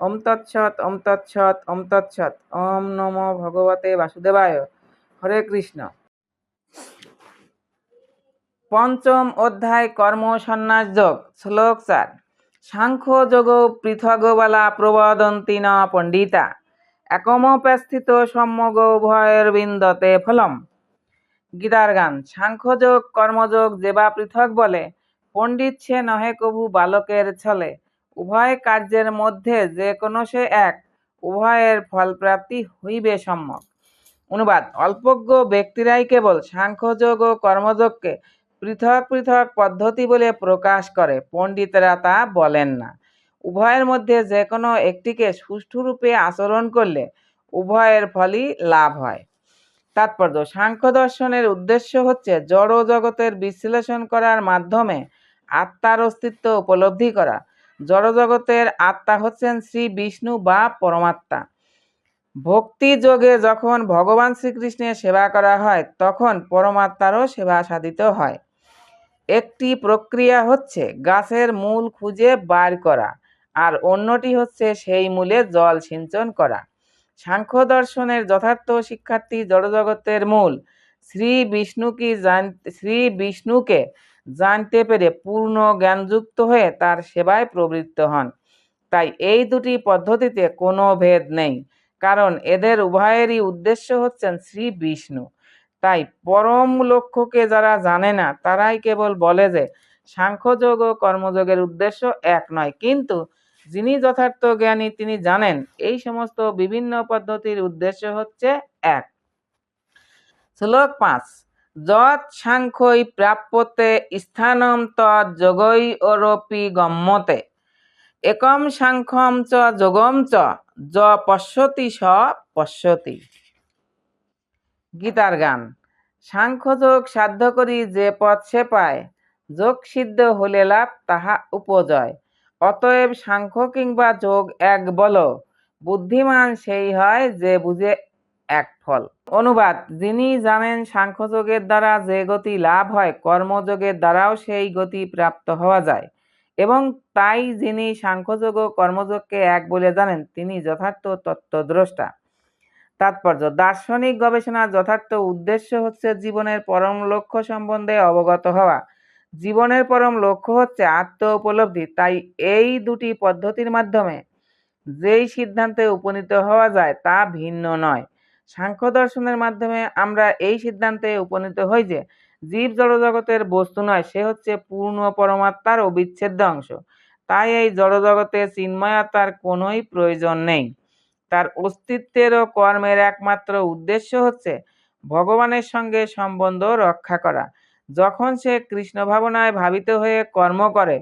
ওম তৎসৎ ওম তৎসৎ ওম তৎসৎ। ওম নমো ভগবতে বাসুদেবায়। হরে কৃষ্ণ। পঞ্চম অধ্যায় কর্ম সন্ন্যাস যোগ, শ্লোক চার। সাংখ্য যোগ পৃথগবালা প্রবদন্তি ন পণ্ডিতা। একমপ্যাস্থিত সম্যগ উভয়ের বিন্দতে ফলম। গীতার গান সাংখ্যযোগ কর্মযোগ যেবা পৃথক বলে, পণ্ডিত সে নহে কভু বালকের ছলে। উভয় কার্যের মধ্যে যে কোনো সে এক, উভয়ের ফলপ্রাপ্তি হইবে সম্যক। অনুবাদ, অল্পজ্ঞ ব্যক্তিরাই কেবল সাংখ্যযোগ ও কর্মযোগকে পৃথক পৃথক পদ্ধতি বলে প্রকাশ করে, পণ্ডিতরা তা বলেন না। উভয়ের মধ্যে যে কোনো একটিকে সুষ্ঠুরূপে আচরণ করলে উভয়ের ফলই লাভ হয়। তাৎপর্য, সাংখ্য দর্শনের উদ্দেশ্য হচ্ছে জড় জগতের বিশ্লেষণ করার মাধ্যমে আত্মার অস্তিত্ব উপলব্ধি করা। জড়জগতের আত্মা হচ্ছেন শ্রী বিষ্ণু বা পরমাত্মা। ভক্তি যোগে যখন ভগবান শ্রীকৃষ্ণের সেবা করা হয়, তখন পরমাত্মারও সেবা সাধিত হয়। একটি প্রক্রিয়া হচ্ছে গাছের মূল খুঁজে বার করা আর অন্যটি হচ্ছে সেই মূলে জল সিঞ্চন করা। সাংখ্য দর্শনের যথার্থ শিক্ষার্থী জড়জগতের মূল শ্রী বিষ্ণুকে জান শ্রী বিষ্ণুকে জানতে পেরে পূর্ণ জ্ঞানযুক্ত হয়ে তার সেবায় প্রবৃত্ত হন। তাই এই দুটি পদ্ধতিতে কোনো ভেদ নেই, কারণ এদের উভয়েরই উদ্দেশ্য হচ্ছেন শ্রী বিষ্ণু। তাই পরম লক্ষ্যকে যারা জানে না, তারাই কেবল বলে যে সাংখ্যযোগ ও কর্মযোগের উদ্দেশ্য এক নয়। কিন্তু যিনি যথার্থ জ্ঞানী, তিনি জানেন এই সমস্ত বিভিন্ন পদ্ধতির উদ্দেশ্য হচ্ছে এক। শ্লোক পাঁচ। যৎ সাংখ্যই প্রাপ্যতে স্থানম তৎ যোগৈ অরপি গম্যতে। একম সাংখ্যম চ যোগম চ, য পশ্যতি স পশ্যতি। গীতার গান। সাংখ্যযোগ সাধ্য করি যে পথ সে পায়, যোগ সিদ্ধ হলে লাভ তাহা উপজয়। অতএব সাংখ্য কিংবা যোগ এক বল, বুদ্ধিমান সেই হয় যে বুঝে এক ফল। অনুবাদ, যিনি জানেন সাংখ্যযোগের দ্বারা যে গতি লাভ হয়, কর্মযোগের দ্বারাও সেই গতি প্রাপ্ত হওয়া যায়। এবং তাই যিনি সাংখ্যযোগ ও কর্মযোগকে এক বলে জানেন, তিনি যথার্থ তত্ত্বদ্রষ্টা। তাৎপর্য, দার্শনিক গবেষণার যথার্থ উদ্দেশ্য হচ্ছে জীবনের পরম লক্ষ্য সম্বন্ধে অবগত হওয়া। জীবনের পরম লক্ষ্য হচ্ছে আত্ম উপলব্ধি। তাই এই দুটি পদ্ধতির মাধ্যমে যেই সিদ্ধান্তে উপনীত হওয়া যায় তা ভিন্ন নয়। সাংখ্য দর্শনের মাধ্যমে আমরা এই সিদ্ধান্তে উপনীত হই যে জীব জড়জগতের বস্তু নয়, সে হচ্ছে পূর্ণ পরমাত্মার অবিচ্ছেদ্য অংশ। তাই এই জড়জগতে চিন্ময়তার কোনোই প্রয়োজন নেই। তার অস্তিত্বের ও কর্মের একমাত্র উদ্দেশ্য হচ্ছে ভগবানের সঙ্গে সম্বন্ধ রক্ষা করা। যখন সে কৃষ্ণ ভাবনায় ভাবিত হয়ে কর্ম করে,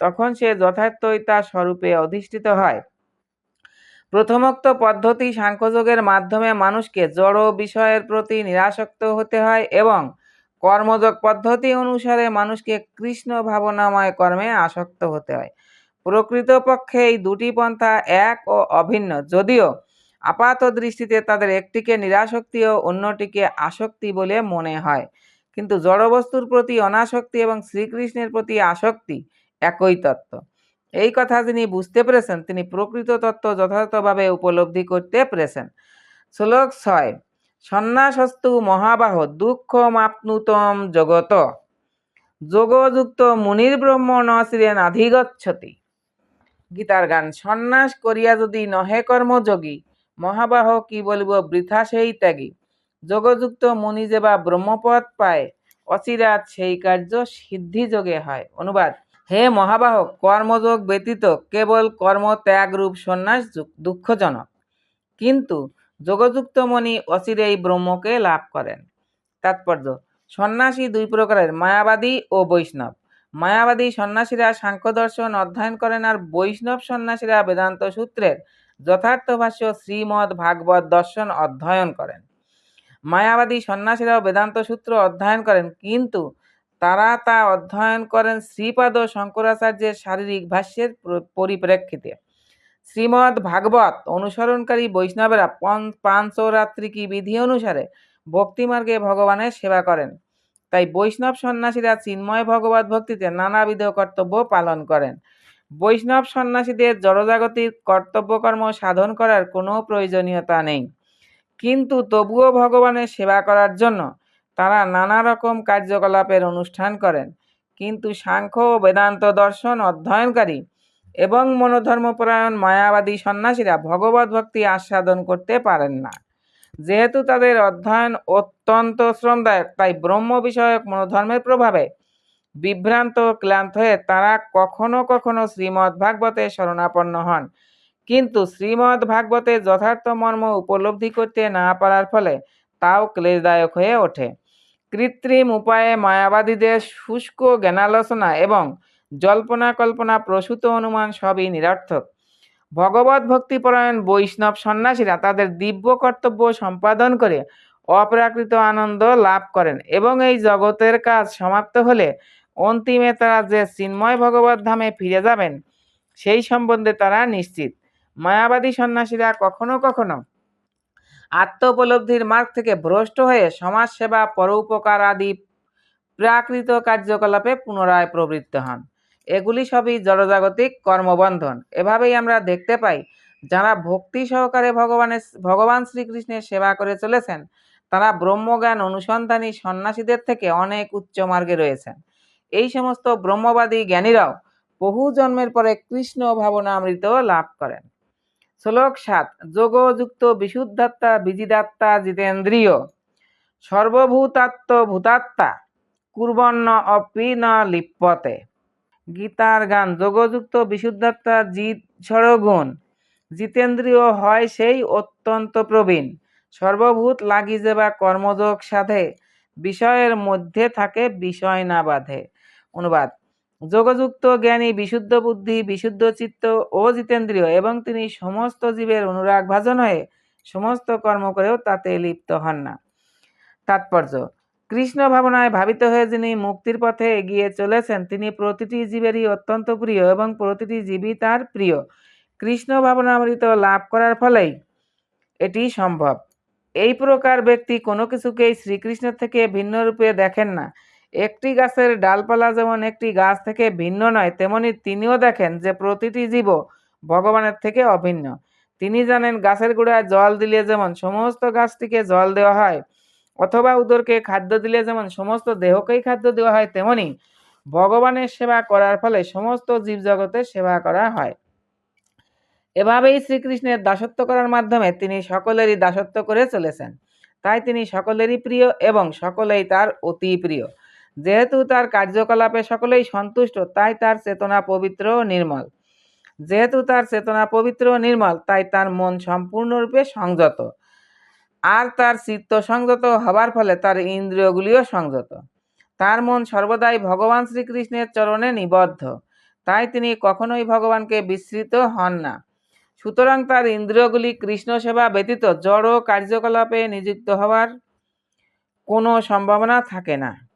তখন সে যথার্থই তার স্বরূপে অধিষ্ঠিত হয়। প্রথমোক্ত পদ্ধতি সাংখ্যযোগের মাধ্যমে মানুষকে জড় বিষয়ের প্রতি নিরাসক্ত হতে হয় এবং কর্মযোগ পদ্ধতি অনুসারে মানুষকে কৃষ্ণ ভাবনাময় কর্মে আসক্ত হতে হয়। প্রকৃতপক্ষে এই দুটি পন্থা এক ও অভিন্ন। যদিও আপাত দৃষ্টিতে তাদের একটিকে নিরাসক্তি ও অন্যটিকে আসক্তি বলে মনে হয়। কিন্তু জড়বস্তুর প্রতি অনাসক্তি এবং শ্রীকৃষ্ণের প্রতি আসক্তি একই তত্ত্ব। এই কথা যিনি বুঝতে পেরেছেন, তিনি প্রকৃত তত্ত্ব যথাযথভাবে উপলব্ধি করতে পেরেছেন। শ্লোক ছয়, সন্ন্যাসস্তু মহাবাহ দুঃখ মাপনুতম জগত। যোগযুক্ত মুনির ব্রহ্ম ন আধিগচ্ছতি। গীতার গান, সন্ন্যাস করিয়া যদি নহে কর্মযোগী, মহাবাহ কি বলিব বৃথা সেই ত্যাগী। যোগযুক্ত মুনি যে বা ব্রহ্মপদ পায় অচিরাত সেই কার্য সিদ্ধিযোগে হয়। অনুবাদ হে মহাবাহ কর্মযোগ ব্যতীত কেবল কর্ম ত্যাগরূপ সন্ন্যাস দুঃখজনক। কিন্তু যোগযুক্ত মনি অচিরেই ব্রহ্মকে লাভ করেন। তাৎপর্য, সন্ন্যাসী দুই প্রকারের, মায়াবাদী ও বৈষ্ণব। মায়াবাদী সন্ন্যাসীরা সাংখ্য দর্শন অধ্যয়ন করেন আর বৈষ্ণব সন্ন্যাসীরা বেদান্ত সূত্রের যথার্থ ভাষ্য শ্রীমদ্ ভাগবত দর্শন অধ্যয়ন করেন। মায়াবাদী সন্ন্যাসীরাও বেদান্ত সূত্র অধ্যয়ন করেন, কিন্তু তারা তা অধ্যয়ন করেন শ্রীপাদ শঙ্করাচার্যের শারীরিক ভাষ্যের পরিপ্রেক্ষিতে। শ্রীমদ্ ভাগবত অনুসরণকারী বৈষ্ণবেরা পাঞ্চরাত্রিকী বিধি অনুসারে ভক্তিমার্গে ভগবানের সেবা করেন। তাই বৈষ্ণব সন্ন্যাসীরা চিন্ময় ভগবত ভক্তিতে নানাবিধ কর্তব্য পালন করেন। বৈষ্ণব সন্ন্যাসীদের জড়জাগতিক কর্তব্যকর্ম সাধন করার কোনো প্রয়োজনীয়তা নেই। কিন্তু তবুও ভগবানের সেবা করার জন্য তারা নানা রকম কার্যকলাপের অনুষ্ঠান করেন, কিন্তু সাংখ্য ও বেদান্ত দর্শন অধ্যয়নকারী এবং মনোধর্মপরায়ণ মায়াবাদী সন্ন্যাসীরা ভগবত ভক্তি আস্বাদন করতে পারেন না। যেহেতু তাদের অধ্যয়ন অত্যন্ত শ্রমদায়ক, তাই ব্রহ্ম বিষয়ক মনোধর্মের প্রভাবে বিভ্রান্ত ক্লান্ত হয়ে তারা কখনো কখনো শ্রীমদ্ ভাগবতে শরণাপন্ন হন। কিন্তু শ্রীমদ্ ভাগবতে যথার্থ মর্ম উপলব্ধি করতে না পারার ফলে তাও ক্লেশদায়ক হয়ে ওঠে। কৃত্রিম উপায়ে মায়াবাদীদের শুষ্ক জ্ঞানালোচনা এবং জল্পনা কল্পনা প্রসূত অনুমান সবই নিরর্থক। ভগবত ভক্তিপরায়ণ বৈষ্ণব সন্ন্যাসীরা তাদের দিব্য কর্তব্য সম্পাদন করে অপ্রাকৃত আনন্দ লাভ করেন এবং এই জগতের কাজ সমাপ্ত হলে অন্তিমে তারা যে চিন্ময় ভগবত ধামে ফিরে যাবেন, সেই সম্বন্ধে তারা নিশ্চিত। মায়াবাদী সন্ন্যাসীরা কখনো কখনো আত্মোপলব্ধির মার্গ থেকে ভ্রষ্ট হয়ে সমাজসেবা, পরোপকার আদি প্রাকৃত কার্যকলাপে পুনরায় প্রবৃত্ত হন। এগুলি সবই জড়জাগতিক কর্মবন্ধন। এভাবেই আমরা দেখতে পাই, যারা ভক্তি সহকারে ভগবানের ভগবান শ্রীকৃষ্ণের সেবা করে চলেছেন, তারা ব্রহ্মজ্ঞান অনুসন্ধানী সন্ন্যাসীদের থেকে অনেক উচ্চ মার্গে রয়েছেন। এই সমস্ত ব্রহ্মবাদী জ্ঞানীরাও বহু জন্মের পরে কৃষ্ণ ভাবনামৃত লাভ করেন। শ্লোক সাত, যোগযুক্ত বিশুদ্ধাত্মা বিজিদাত্মা জিতেন্দ্রিয়। সর্বভূতাত্ম ভূতাত্মা কুর্বন্ন অপি ন লিপ্যতে গীতার গান, যোগযুক্ত বিশুদ্ধাত্মা জিত সরগুণ জিতেন্দ্রীয় হয় সেই অত্যন্ত প্রবীণ। সর্বভূত লাগি যে বা কর্মযোগ সাধে। বিষয়ের মধ্যে থাকে বিষয় না বাধে। অনুবাদ যোগযুক্ত জ্ঞানী, বিশুদ্ধ বুদ্ধি, বিশুদ্ধ চিত্ত ও জিতেন্দ্রীয় এবং তিনি সমস্ত জীবের অনুরাগ ভাজন হয়ে সমস্ত কর্ম করেও তাতে লিপ্ত হন না। তাৎপর্য, কৃষ্ণ ভাবনায় ভাবিত হয়ে যিনি মুক্তির পথে এগিয়ে চলেছেন, তিনি প্রতিটি জীবেরই অত্যন্ত প্রিয় এবং প্রতিটি জীবই তার প্রিয়। কৃষ্ণ ভাবনামৃত লাভ করার ফলেই এটি সম্ভব। এই প্রকার ব্যক্তি কোনো কিছুকেই শ্রীকৃষ্ণের থেকে ভিন্ন রূপে দেখেন না। একটি গাছের ডালপালা যেমন একটি গাছ থেকে ভিন্ন নয়, তেমনি তিনিও দেখেন যে প্রতিটি জীব ভগবানের থেকে অভিন্ন। তিনি জানেন গাছের গোড়ায় জল দিলে যেমন সমস্ত গাছটিকে জল দেওয়া হয়, অথবা উদরকে খাদ্য দিলে যেমন সমস্ত দেহকেই খাদ্য দেওয়া হয়, তেমনি ভগবানের সেবা করার ফলে সমস্ত জীবজগতের সেবা করা হয়। এভাবেই শ্রীকৃষ্ণের দাসত্ব করার মাধ্যমে তিনি সকলেরই দাসত্ব করে চলেছেন। তাই তিনি সকলেরই প্রিয় এবং সকলেই তার অতি প্রিয়। যেহেতু তার কার্যকলাপে সকলেই সন্তুষ্ট, তাই তার চেতনা পবিত্র নির্মল। যেহেতু তার চেতনা পবিত্র নির্মল, তাই তার মন সম্পূর্ণরূপে সংযত। আর তার চিত্ত সংযত হবার ফলে তার ইন্দ্রিয়গুলিও সংযত। তার মন সর্বদাই ভগবান শ্রীকৃষ্ণের চরণে নিবদ্ধ। তাই তিনি কখনোই ভগবানকে বিস্মৃত হন না। সুতরাং তার ইন্দ্রিয়গুলি কৃষ্ণ সেবা ব্যতীত জড় কার্যকলাপে নিযুক্ত হওয়ার কোনো সম্ভাবনা থাকে না।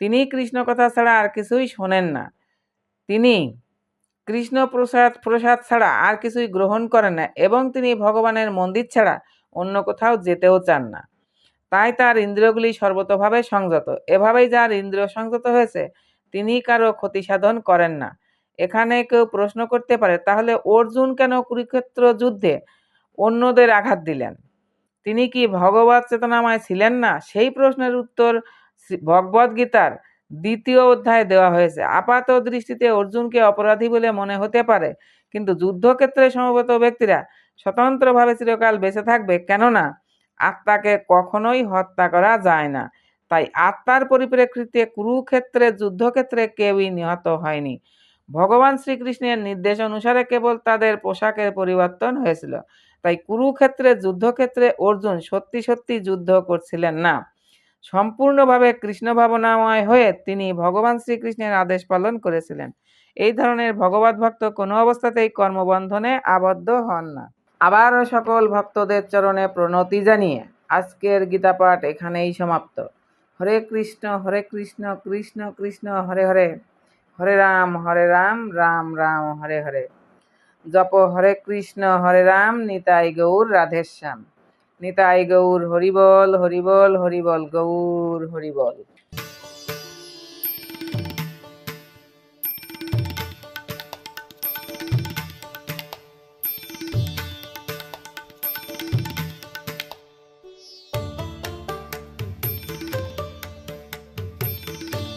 তিনি কৃষ্ণ কথা ছাড়া আর কিছুই শোনেন না। তিনি কৃষ্ণ প্রসাদ প্রসাদ ছাড়া আর কিছুই গ্রহণ করেন না এবং তিনি ভগবানের মন্দির ছাড়া অন্য কোথাও যেতেও চান না। তাই তার ইন্দ্রিয়গুলি সর্বতভাবে সংযত। এভাবেই যার ইন্দ্রিয় সংযত হয়েছে, তিনি কারও ক্ষতি সাধন করেন না। এখানে কেউ প্রশ্ন করতে পারে, তাহলে অর্জুন কেন কুরুক্ষেত্র যুদ্ধে অন্যদের আঘাত দিলেন? তিনি কি ভগবত চেতনাময় ছিলেন না? সেই প্রশ্নের উত্তর ভগবদ্গীতার দ্বিতীয় অধ্যায়ে দেওয়া হয়েছে, আপাত দৃষ্টিতে অর্জুনকে অপরাধী বলে মনে হতে পারে, কিন্তু যুদ্ধক্ষেত্রে সমবেত ব্যক্তিরা স্বতন্ত্রভাবে চিরকাল বেঁচে থাকবে কেননা আত্মাকে কখনোই হত্যা করা যায় না। তাই আত্মার পরিপ্রেক্ষিতে কুরুক্ষেত্রে, যুদ্ধক্ষেত্রে কেউই নিহত হয়নি। ভগবান শ্রীকৃষ্ণের নির্দেশ অনুসারে কেবল তাদের পোশাকের পরিবর্তন হয়েছিল। তাই কুরুক্ষেত্রে, যুদ্ধক্ষেত্রে অর্জুন সত্যি সত্যি যুদ্ধ করছিলেন না। সম্পূর্ণভাবে কৃষ্ণ ভাবনাময় হয়ে তিনি ভগবান শ্রীকৃষ্ণের আদেশ পালন করেছিলেন। এই ধরনের ভগবত ভক্ত কোনো অবস্থাতেই কর্মবন্ধনে আবদ্ধ হন না। আবারও সকল ভক্তদের চরণে প্রণতি জানিয়ে আজকের গীতাপাঠ এখানেই সমাপ্ত। হরে কৃষ্ণ হরে কৃষ্ণ কৃষ্ণ কৃষ্ণ, হরে হরে। হরে রাম হরে রাম রাম রাম, হরে হরে। জপ হরে কৃষ্ণ, হরে রাম, নিতাই গৌর, রাধেশ্যাম। নিতাই গৌর হরিবল হরিবল হরিবল গৌর হরিবল।